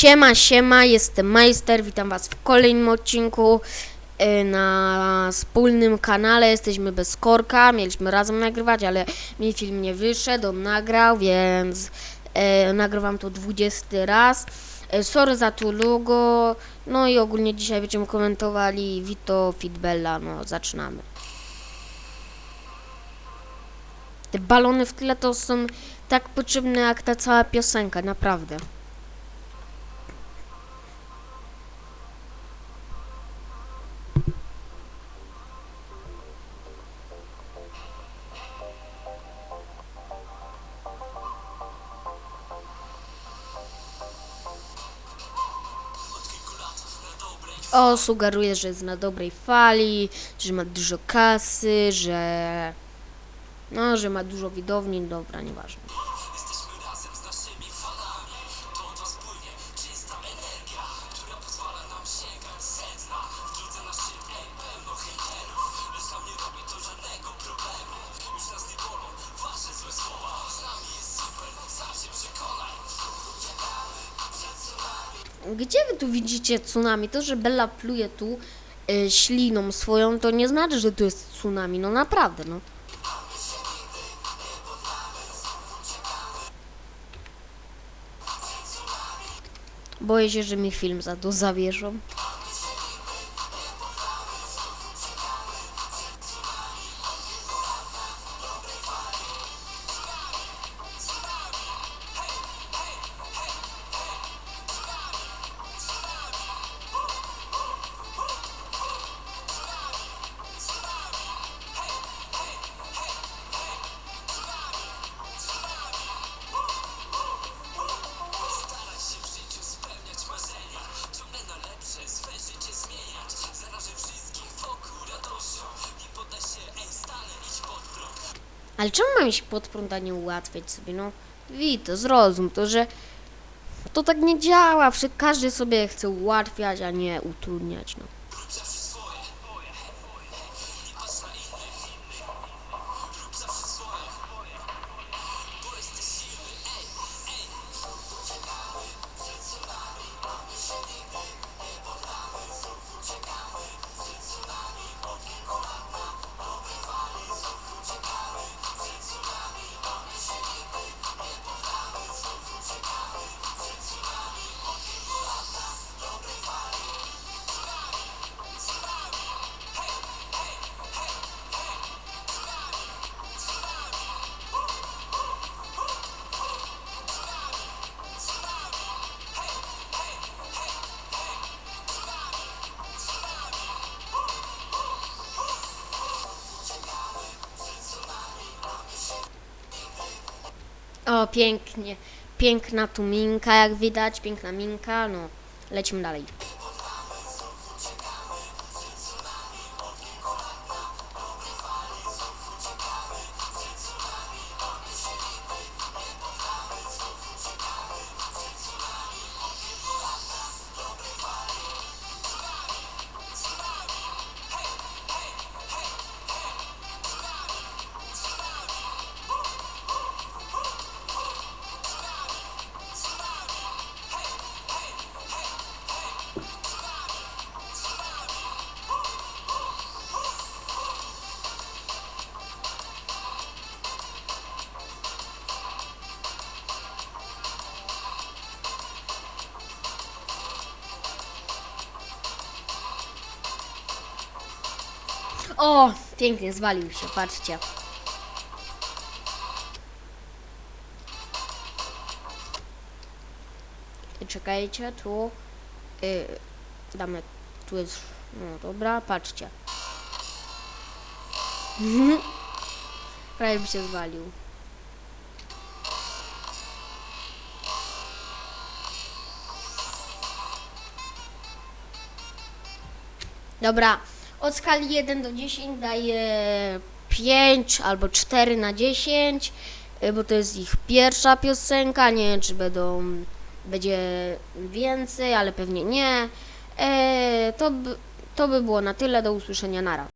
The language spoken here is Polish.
Siema, siema, jestem Majster, witam was w kolejnym odcinku y, na wspólnym kanale. Jesteśmy bez korka, mieliśmy razem nagrywać, ale mi film nie wyszedł, on nagrał, więc y, nagrywam to 20 raz. Y, sorry za to logo, no i ogólnie dzisiaj będziemy komentowali Vito Fitbella, no zaczynamy. Te balony w tle to są tak potrzebne jak ta cała piosenka, naprawdę. O, sugeruje, że jest na dobrej fali, że ma dużo kasy, że. No, że ma dużo widowni, dobra, nieważne. Gdzie wy tu widzicie tsunami? To, że Bella pluje tu y, śliną swoją, to nie znaczy, że to jest tsunami. No naprawdę, no. Boję się, że mi film za to zawieszą. Ale czemu mam iść pod prąd, a nie ułatwiać sobie? No, Wito, zrozum to, że to tak nie działa. Każdy sobie chce ułatwiać, a nie utrudniać, no. Pięknie. Piękna tu minka, jak widać. Piękna minka, no. Lecimy dalej. O, pięknie, zwalił się, patrzcie. Czekajcie, tu y, damy, tu jest, no dobra, patrzcie. Prawie by się zwalił. Dobra, od skali 1 do 10 daję 5 albo 4 na 10, y, bo to jest ich pierwsza piosenka. Nie wiem, czy będą, będzie więcej, ale pewnie nie. E, to, by, to by było na tyle. Do usłyszenia. Nara.